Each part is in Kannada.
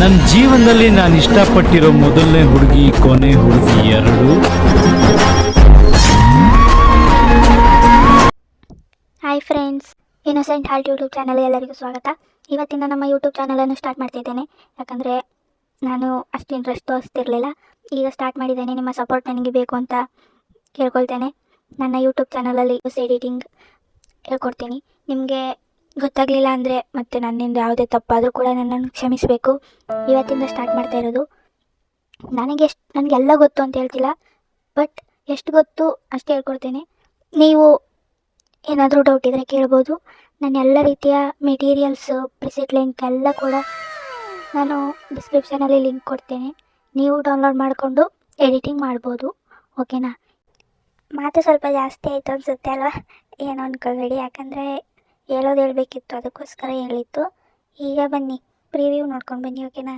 ನನ್ನ ಜೀವನದಲ್ಲಿ ನಾನು ಇಷ್ಟಪಟ್ಟಿರೋ ಮೊದಲನೇ ಹುಡುಗಿ, ಕೊನೆ ಹುಡುಗಿ ಎರಡು. Hi friends innocent heart YouTube channel ಎಲ್ಲರಿಗೂ ಸ್ವಾಗತ. ಇವತ್ತಿಂದ ನಮ್ಮ ಯೂಟ್ಯೂಬ್ ಚಾನಲನ್ನು ಸ್ಟಾರ್ಟ್ ಮಾಡ್ತಿದ್ದೇನೆ. ಯಾಕಂದರೆ ನಾನು ಅಷ್ಟು ಇಂಟ್ರೆಸ್ಟ್ ತೋರಿಸ್ತಿರ್ಲಿಲ್ಲ. ಈಗ ಸ್ಟಾರ್ಟ್ ಮಾಡಿದ್ದೇನೆ, ನಿಮ್ಮ ಸಪೋರ್ಟ್ ನನಗೆ ಬೇಕು ಅಂತ ಕೇಳ್ಕೊಳ್ತೇನೆ. ನನ್ನ ಯೂಟ್ಯೂಬ್ ಚಾನಲಲ್ಲಿ ಎಡಿಟಿಂಗ್ ಹೇಳ್ಕೊಡ್ತೀನಿ. ನಿಮಗೆ ಗೊತ್ತಾಗಲಿಲ್ಲ ಅಂದರೆ ಮತ್ತೆ ನನ್ನಿಂದ ಯಾವುದೇ ತಪ್ಪಾದರೂ ಕೂಡ ನನ್ನನ್ನು ಕ್ಷಮಿಸಬೇಕು. ಇವತ್ತಿಂದ ಸ್ಟಾರ್ಟ್ ಮಾಡ್ತಾ ಇರೋದು. ನನಗೆ ಎಷ್ಟು, ನನಗೆಲ್ಲ ಗೊತ್ತು ಅಂತ ಹೇಳ್ತಿಲ್ಲ ಬಟ್ ಎಷ್ಟು ಗೊತ್ತು ಅಷ್ಟು ಹೇಳ್ಕೊಡ್ತೇನೆ. ನೀವು ಏನಾದರೂ ಡೌಟ್ ಇದ್ದರೆ ಕೇಳ್ಬೋದು. ನಾನು ಎಲ್ಲ ರೀತಿಯ ಮೆಟೀರಿಯಲ್ಸು ಪ್ರಿಸಿಟ್ ಲಿಂಕ್ ಎಲ್ಲ ಕೂಡ ನಾನು ಡಿಸ್ಕ್ರಿಪ್ಷನಲ್ಲಿ ಲಿಂಕ್ ಕೊಡ್ತೇನೆ. ನೀವು ಡೌನ್ಲೋಡ್ ಮಾಡಿಕೊಂಡು ಎಡಿಟಿಂಗ್ ಮಾಡ್ಬೋದು. ಓಕೆನಾ ಮಾತು ಸ್ವಲ್ಪ ಜಾಸ್ತಿ ಆಯಿತು ಅನಿಸುತ್ತೆ ಅಲ್ವಾ? ಏನು ಅಂದ್ಕೊಳ್ಬೇಡಿ ಯಾಕಂದರೆ ಹೇಳೋದು ಹೇಳಬೇಕಿತ್ತು ಅದಕ್ಕೋಸ್ಕರ ಹೇಳಿತ್ತು ಈಗ ಬನ್ನಿ ಪ್ರಿವ್ಯೂ ನೋಡ್ಕೊಂಡು ಬನ್ನಿ ಓಕೆನಾ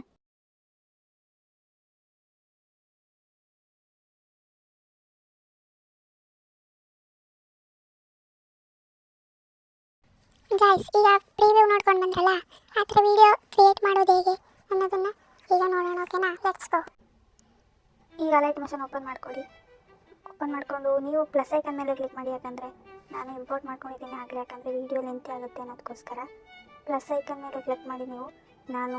ಗಾಯ್ಸ್ ಈಗ ಪ್ರಿವ್ಯೂ ನೋಡ್ಕೊಂಡು ಬಂದ್ರಲ್ಲ ಆ ಥರ ವಿಡಿಯೋ ಕ್ರಿಯೇಟ್ ಮಾಡೋದು ಹೇಗೆ ಅನ್ನೋದನ್ನ ಈಗ ನೋಡೋಣ ಓಕೆನಾ ಲೆಟ್ಸ್ ಗೋ ಈಗ ಲೈಟ್ ಮಿಷನ್ ಓಪನ್ ಮಾಡ್ಕೊಳ್ಳಿ ಓಪನ್ ಮಾಡಿಕೊಂಡು ನೀವು ಪ್ಲಸ್ ಐಕನ್ ಮೇಲೆ ಕ್ಲಿಕ್ ಮಾಡಿ ಯಾಕಂದರೆ ನಾನು ಇಂಪೋರ್ಟ್ ಮಾಡ್ಕೊಂಡಿದ್ದೀನಿ ಆಗಲಿ ಯಾಕಂದರೆ ವೀಡಿಯೋ ಲೆಂತ್ ಆಗುತ್ತೆ ಅನ್ನೋದಕ್ಕೋಸ್ಕರ ಪ್ಲಸ್ ಐಕನ್ ಮೇಲೆ ಕ್ಲಿಕ್ ಮಾಡಿ ನೀವು. ನಾನು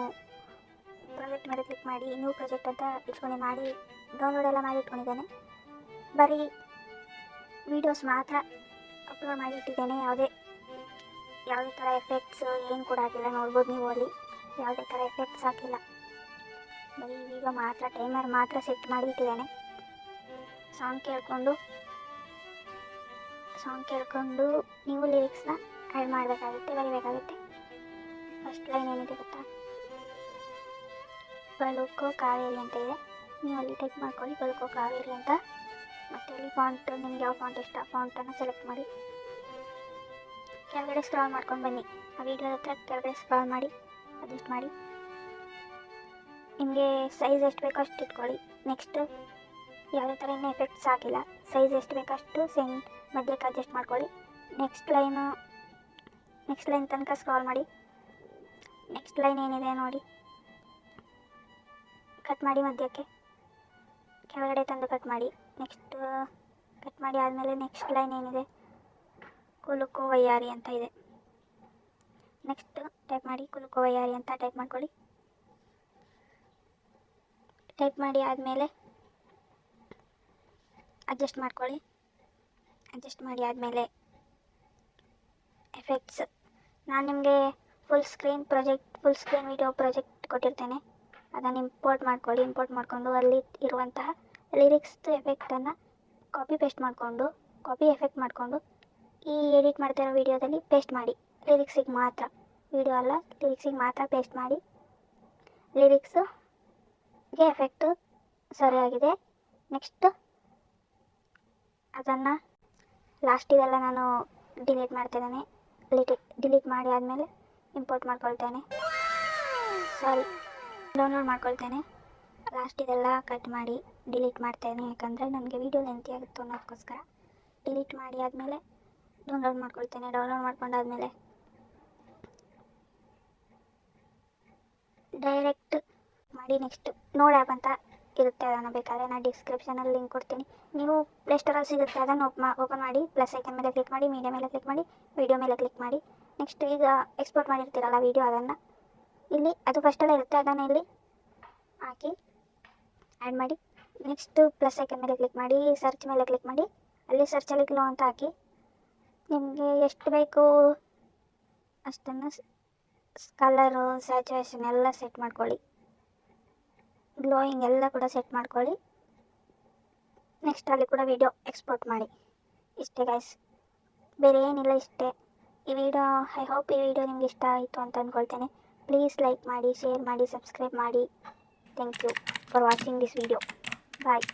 ಪ್ರಾಜೆಕ್ಟ್ ಮೇಲೆ ಕ್ಲಿಕ್ ಮಾಡಿ ನ್ಯೂ ಪ್ರಾಜೆಕ್ಟ್ ಅಂತ ಇಟ್ಕೊಂಡು ಮಾಡಿ ಡೌನ್ಲೋಡ್ ಎಲ್ಲ ಮಾಡಿ ಇಟ್ಕೊಂಡಿದ್ದೇನೆ. ಬರೀ ವೀಡಿಯೋಸ್ ಮಾತ್ರ ಅಪ್ಲೋಡ್ ಮಾಡಿ ಇಟ್ಟಿದ್ದೇನೆ. ಯಾವುದೇ ಯಾವುದೇ ಥರ ಎಫೆಕ್ಟ್ಸ್ ಏನು ಕೂಡ ಆಗಿಲ್ಲ. ನೋಡ್ಬೋದು ನೀವು ಅಲ್ಲಿ. ಯಾವುದೇ ಥರ ಎಫೆಕ್ಟ್ಸ್ ಹಾಕಿಲ್ಲ. ಬರೀ ಈಗ ಮಾತ್ರ ಟೈಮರ್ ಮಾತ್ರ ಸೆಟ್ ಮಾಡಿ ಇಟ್ಟಿದ್ದೇನೆ. ಸಾಂಗ್ ಕೇಳಿಕೊಂಡು ಸಾಂಗ್ ಕೇಳ್ಕೊಂಡು ನೀವು ಲಿರಿಕ್ಸ್ನ ಆ್ಯಡ್ ಮಾಡಬೇಕಾಗುತ್ತೆ, ಬರಿಬೇಕಾಗುತ್ತೆ. ಫಸ್ಟ್ ಲೈನ್ ಏನಿದೆ ಗೊತ್ತಾ? ಬಳುಕೋ ಕಾವೇರಿ ಅಂತ ಇದೆ. ನೀವು ಅಲ್ಲಿ ಟೈಪ್ ಮಾಡ್ಕೊಳ್ಳಿ, ಬಳುಕೋ ಕಾವೇರಿ ಅಂತ. ಮತ್ತೆ ಅಲ್ಲಿ ಫಾಂಟ್ ನಿಮ್ಗೆ ಯಾವ ಫಾಂಟ್ ಇಷ್ಟ ಫಾಂಟನ್ನು ಸೆಲೆಕ್ಟ್ ಮಾಡಿ. ಕೆಳಗಡೆ ಸ್ಕ್ರಾಲ್ ಮಾಡ್ಕೊಂಡು ಬನ್ನಿ. ಆ ವಿಡಿಯೋದ ಹತ್ರ ಕೆಳಗಡೆ ಸ್ಕ್ರಾಲ್ ಮಾಡಿ ಅಡ್ಜಸ್ಟ್ ಮಾಡಿ. ನಿಮಗೆ ಸೈಜ್ ಎಷ್ಟು ಬೇಕೋ ಅಷ್ಟು ಇಟ್ಕೊಳ್ಳಿ. ನೆಕ್ಸ್ಟ್ ಯಾವುದೇ ಥರ ಇನ್ನೂ ಎಫೆಕ್ಟ್ಸ್ ಹಾಕಿಲ್ಲ ಸೈಜ್ ಎಷ್ಟು ಬೇಕೋ ಅಷ್ಟು ಸೆಂಡ್ ಮಧ್ಯಕ್ಕೆ ಅಡ್ಜಸ್ಟ್ ಮಾಡ್ಕೊಳ್ಳಿ. ನೆಕ್ಸ್ಟ್ ಲೈನು ನೆಕ್ಸ್ಟ್ ಲೈನ್ ತನಕ ಸ್ಕ್ರಾಲ್ ಮಾಡಿ. ನೆಕ್ಸ್ಟ್ ಲೈನ್ ಏನಿದೆ ನೋಡಿ. ಕಟ್ ಮಾಡಿ ಮಧ್ಯಕ್ಕೆ. ಕೆಳಗಡೆ ತಂದು ಕಟ್ ಮಾಡಿ. ನೆಕ್ಸ್ಟ್ ಕಟ್ ಮಾಡಿ ಆದಮೇಲೆ ನೆಕ್ಸ್ಟ್ ಲೈನ್ ಏನಿದೆ? ಕುಲುಕು ವೈಯಾರಿ ಅಂತ ಇದೆ. ನೆಕ್ಸ್ಟ್ ಟೈಪ್ ಮಾಡಿ ಕುಲುಕು ವೈಯಾರಿ ಅಂತ ಟೈಪ್ ಮಾಡ್ಕೊಳ್ಳಿ. ಟೈಪ್ ಮಾಡಿ ಆದಮೇಲೆ ಅಡ್ಜಸ್ಟ್ ಮಾಡ್ಕೊಳ್ಳಿ. ಅಡ್ಜಸ್ಟ್ ಮಾಡಿ ಆದಮೇಲೆ ಎಫೆಕ್ಟ್ಸ್ ನಾನು ನಿಮಗೆ full screen project full screen video project ಕೊಟ್ಟಿರ್ತೇನೆ. ಅದನ್ನು ಇಂಪೋರ್ಟ್ ಮಾಡ್ಕೊಳ್ಳಿ ಇಂಪೋರ್ಟ್ ಮಾಡಿಕೊಂಡು ಅಲ್ಲಿ ಇರುವಂತಹ ಲಿರಿಕ್ಸ್ ಎಫೆಕ್ಟನ್ನು ಕಾಪಿ ಪೇಸ್ಟ್ ಮಾಡಿಕೊಂಡು ಕಾಪಿ ಎಫೆಕ್ಟ್ ಮಾಡಿಕೊಂಡು ಈ ಎಡಿಟ್ ಮಾಡ್ತಾ ವಿಡಿಯೋದಲ್ಲಿ ಪೇಸ್ಟ್ ಮಾಡಿ. ಲಿರಿಕ್ಸಿಗೆ ಮಾತ್ರ. ವಿಡಿಯೋ ಅಲ್ಲ ಲಿರಿಕ್ಸಿಗೆ ಮಾತ್ರ ಪೇಸ್ಟ್ ಮಾಡಿ. ಲಿರಿಕ್ಸ್ಗೆ ಎಫೆಕ್ಟು ಸರಿಯಾಗಿದೆ. ನೆಕ್ಸ್ಟ್ ಅದನ್ನು ಲಾಸ್ಟಿದೆಲ್ಲ ನಾನು ಡಿಲೀಟ್ ಮಾಡ್ತಿದ್ದೇನೆ. ಡಿಲೀಟ್ ಡಿಲೀಟ್ ಮಾಡಿ ಆದಮೇಲೆ ಇಂಪೋರ್ಟ್ ಮಾಡ್ಕೊಳ್ತೇನೆ. ಸಾರಿ ಡೌನ್ಲೋಡ್ ಮಾಡ್ಕೊಳ್ತೇನೆ. ಲಾಸ್ಟಿದೆಲ್ಲ ಕಟ್ ಮಾಡಿ ಡಿಲೀಟ್ ಮಾಡ್ತೇನೆ. ಯಾಕಂದರೆ ನನಗೆ ವೀಡಿಯೋ ಲೆಂತಿ ಆಗುತ್ತೆ ಅನ್ನೋದಕ್ಕೋಸ್ಕರ ಡಿಲೀಟ್ ಮಾಡಿ ಆದಮೇಲೆ ಡೌನ್ಲೋಡ್ ಮಾಡ್ಕೊಳ್ತೇನೆ. ಡೌನ್ಲೋಡ್ ಮಾಡ್ಕೊಂಡಾದ್ಮೇಲೆ ಡೈರೆಕ್ಟ್ ಮಾಡಿ ನೆಕ್ಸ್ಟ್ ನೋಡ್ ಆ್ಯಪ್ ಅಂತ ಇರುತ್ತೆ, ಅದನ್ನು ಬೇಕಾದರೆ ನಾನು ಡಿಸ್ಕ್ರಿಪ್ಷನಲ್ಲಿ ಲಿಂಕ್ ಕೊಡ್ತೀನಿ. ನೀವು ಪ್ಲೇಸ್ಟೋರಲ್ಲಿ ಸಿಗುತ್ತೆ, ಅದನ್ನು ಓಪನ್ ಮಾಡಿ ಪ್ಲಸ್ ಐಕನ್ ಮೇಲೆ ಕ್ಲಿಕ್ ಮಾಡಿ ಮೀಡಿಯಾ ಮೇಲೆ ಕ್ಲಿಕ್ ಮಾಡಿ ವೀಡಿಯೋ ಮೇಲೆ ಕ್ಲಿಕ್ ಮಾಡಿ. ನೆಕ್ಸ್ಟ್ ಈಗ ಎಕ್ಸ್ಪೋರ್ಟ್ ಮಾಡಿರ್ತೀರಲ್ಲ ವಿಡಿಯೋ ಅದನ್ನು. ಇಲ್ಲಿ, ಅದು ಫಸ್ಟಲ್ಲೇ ಇರುತ್ತೆ, ಅದನ್ನು ಇಲ್ಲಿ ಹಾಕಿ ಆ್ಯಡ್ ಮಾಡಿ. ನೆಕ್ಸ್ಟ್ ಪ್ಲಸ್ ಐಕನ್ ಮೇಲೆ ಕ್ಲಿಕ್ ಮಾಡಿ ಸರ್ಚ್ ಮೇಲೆ ಕ್ಲಿಕ್ ಮಾಡಿ, ಅಲ್ಲಿ ಸರ್ಚಲ್ಲಿ ಗ್ಲೋ ಅಂತ ಹಾಕಿ. ನಿಮಗೆ ಎಷ್ಟು ಬೇಕು ಅಷ್ಟನ್ನು ಕಲರು ಸ್ಯಾಚುರೇಷನ್ ಎಲ್ಲ ಸೆಟ್ ಮಾಡ್ಕೊಳ್ಳಿ. ಗ್ಲೋಯಿಂಗ್ ಎಲ್ಲ ಕೂಡ ಸೆಟ್ ಮಾಡ್ಕೊಳ್ಳಿ. ನೆಕ್ಸ್ಟ್ ಅಲ್ಲಿ ಕೂಡ ವಿಡಿಯೋ ಎಕ್ಸ್ಪೋರ್ಟ್ ಮಾಡಿ. ಇಷ್ಟೇ ಗೈಸ್ ಬೇರೆ ಏನಿಲ್ಲ ಇಷ್ಟೇ. ಈ ವಿಡಿಯೋ ಐ ಹೋಪ್ ಈ ವಿಡಿಯೋ ನಿಮ್ಗೆ ಇಷ್ಟ ಆಯಿತು ಅಂತ ಅಂದ್ಕೊಳ್ತೇನೆ ಪ್ಲೀಸ್ ಲೈಕ್ ಮಾಡಿ ಶೇರ್ ಮಾಡಿ ಸಬ್ಸ್ಕ್ರೈಬ್ ಮಾಡಿ. Thank you for watching this video bye